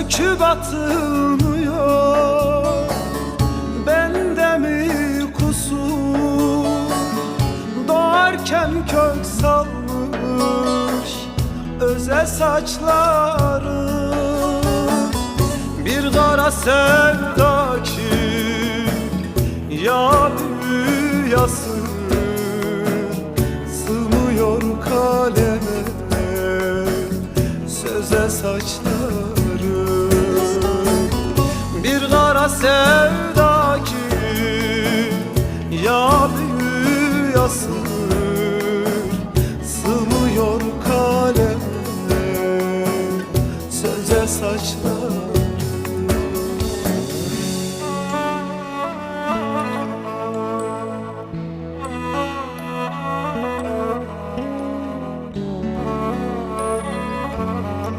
söküp atılmıyor Bende mi kusur? Doğarken kök salmış Öze saçları. Bir kara sevda ki Ya büyüyasın Sığmıyor kaleme. Söze saçları Bir kara sevda ki Ya büyüyasın Sığmıyor kaleme. Söze saçları